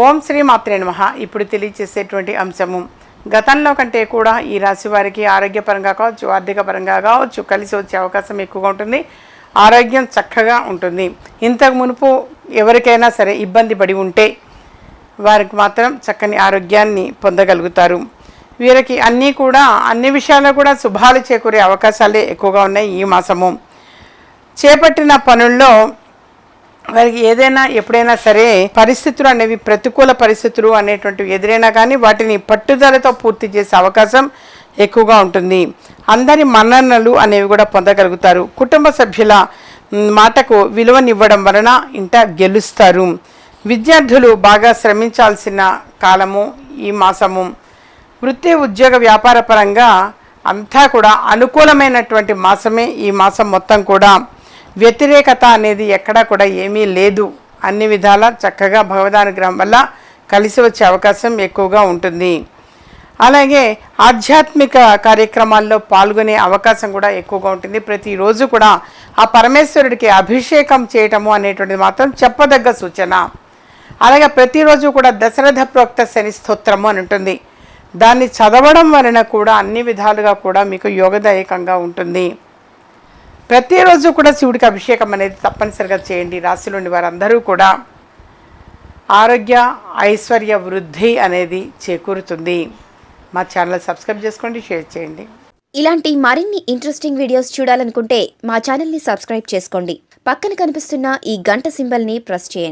ఓం శ్రీ మాత్రే నమ. ఇప్పుడు తెలియచేసేటువంటి అంశము గతంలో కంటే కూడా ఈ రాశి వారికి ఆరోగ్యపరంగా కావచ్చు ఆర్థిక పరంగా కావచ్చు కలిసి వచ్చే అవకాశం ఎక్కువగా ఉంటుంది ఆరోగ్యం చక్కగా ఉంటుంది. ఇంతకు మునుపు ఎవరికైనా సరే ఇబ్బంది పడి ఉంటే వారికి మాత్రం చక్కని ఆరోగ్యాన్ని పొందగలుగుతారు. వీరికి అన్నీ కూడా అన్ని విషయాల్లో కూడా శుభాలు చేకూరే అవకాశాలే ఎక్కువగా ఉన్నాయి ఈ మాసము. చేపట్టిన పనుల్లో వారికి ఏదైనా ఎప్పుడైనా సరే పరిస్థితులు అనేవి ప్రతికూల పరిస్థితులు అనేటువంటివి ఎదురైనా కానీ వాటిని పట్టుదలతో పూర్తి చేసే అవకాశం ఎక్కువగా ఉంటుంది. అందరి మన్ననలు అనేవి కూడా పొందగలుగుతారు. కుటుంబ సభ్యుల మాటకు విలువనివ్వడం వలన ఇంట గెలుస్తారు. విద్యార్థులు బాగా శ్రమించాల్సిన కాలము ఈ మాసము. వృత్తి ఉద్యోగ వ్యాపార పరంగా అంతా కూడా అనుకూలమైనటువంటి మాసమే ఈ మాసం మొత్తం కూడా. వ్యతిరేకత అనేది ఎక్కడా కూడా ఏమీ లేదు. అన్ని విధాలా చక్కగా భగవదానుగ్రహం వల్ల కలిసి వచ్చే అవకాశం ఎక్కువగా ఉంటుంది. అలాగే ఆధ్యాత్మిక కార్యక్రమాల్లో పాల్గొనే అవకాశం కూడా ఎక్కువగా ఉంటుంది. ప్రతిరోజు కూడా ఆ పరమేశ్వరుడికి అభిషేకం చేయటము అనేటువంటిది మాత్రం చెప్పదగ్గ సూచన. అలాగే ప్రతిరోజు కూడా దశరథ ప్రోక్త శని స్తోత్రము అని ఉంటుంది. దాన్ని చదవడం వలన కూడా అన్ని విధాలుగా కూడా మీకు యోగదాయకంగా ఉంటుంది. ప్రతిరోజు కూడా శివుడికి అభిషేకం అనేది తప్పనిసరిగా చేయండి. రాశిలోని వారందరూ కూడా ఆరోగ్య ఐశ్వర్య వృద్ధి అనేది చేకూరుతుంది. మా ఛానల్ సబ్స్క్రైబ్ చేసుకోండి షేర్ చేయండి. ఇలాంటి మరిన్ని ఇంట్రెస్టింగ్ వీడియోస్ చూడాలనుకుంటే మా ఛానల్ని సబ్స్క్రైబ్ చేసుకోండి. పక్కన కనిపిస్తున్న ఈ గంట సింబల్ని ప్రెస్ చేయండి.